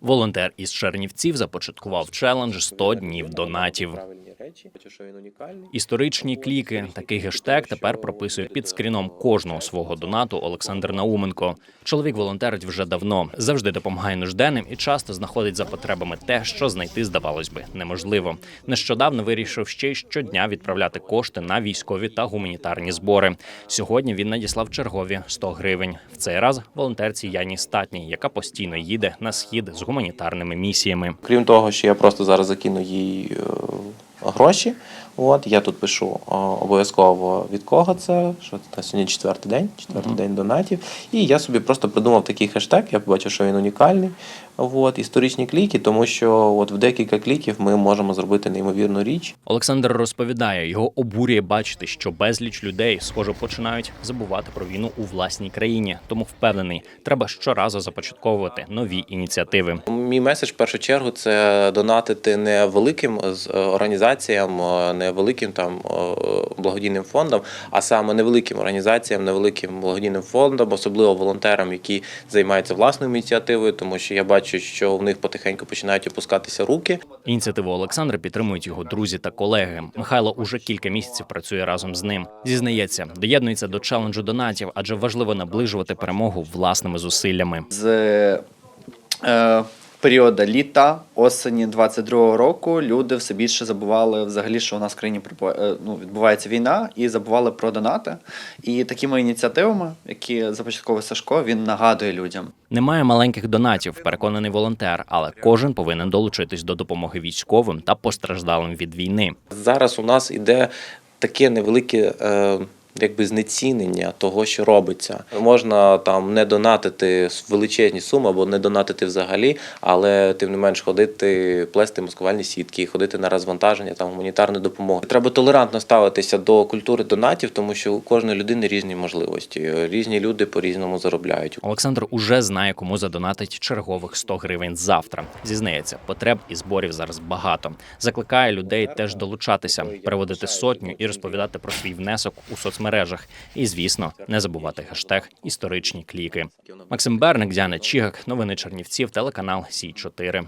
Волонтер із Чернівців започаткував челендж 100 днів донатів. Речі, що він унікальний. Історичні кліки. Такий гештег тепер прописує під скріном кожного свого донату Олександр Науменко. Чоловік волонтерить вже давно, завжди допомагає нужденним і часто знаходить за потребами те, що знайти, здавалось би, неможливо. Нещодавно вирішив ще й щодня відправляти кошти на військові та гуманітарні збори. Сьогодні він надіслав чергові 100 гривень. В цей раз волонтерці Яні Статній, яка постійно їде на схід з гуманітарними місіями. Крім того, що я просто зараз закину їй е, гроші. От я тут пишу е, обов'язково від кого це, що це сьогодні четвертий день, четвертий день донатів. І я собі просто придумав такий хештег. Я побачив, що він унікальний. От історичні кліки, тому що от в декілька кліків ми можемо зробити неймовірну річ. Олександр розповідає, його обурює бачити, що безліч людей, схоже, починають забувати про війну у власній країні. Тому впевнений, треба щоразу започатковувати нові ініціативи. Мій меседж в першу чергу це донатити не великим з- е, організаціям, е, не великим там благодійним фондам, а саме невеликим організаціям, невеликим благодійним фондам, особливо волонтерам, які займаються власною ініціативою, тому що я бачу, що в них потихеньку починають опускатися руки. Ініціативу Олександра підтримують його друзі та колеги. Михайло уже кілька місяців працює разом з ним. Зізнається, доєднується до челенджу донатів, адже важливо наближувати перемогу власними зусиллями. з е, періоду літа, осені 22-го року люди все більше забували взагалі, що у нас в країні е, ну, відбувається війна, і забували про донати. І такими ініціативами, які започатковує Сашко, він нагадує людям. Немає маленьких донатів, переконаний волонтер, але кожен повинен долучитись до допомоги військовим та постраждалим від війни. Зараз у нас іде таке невелике. Е, Якби знецінення того, що робиться, можна там не донатити величезні суми або не донатити взагалі, але тим не менш ходити, плести маскувальні сітки, ходити на розвантаження там гуманітарної допомоги. Треба толерантно ставитися до культури донатів, тому що у кожної людини різні можливості. Різні люди по різному заробляють. Олександр уже знає, кому задонатить чергових 100 гривень завтра. Зізнається, потреб і зборів зараз багато. Закликає людей теж долучатися, переводити сотню і розповідати про свій внесок у соцмережах. І, звісно, не забувати хештег історичні кліки. Максим Берник, Діана Чігак, новини Чернівців, телеканал Сі 4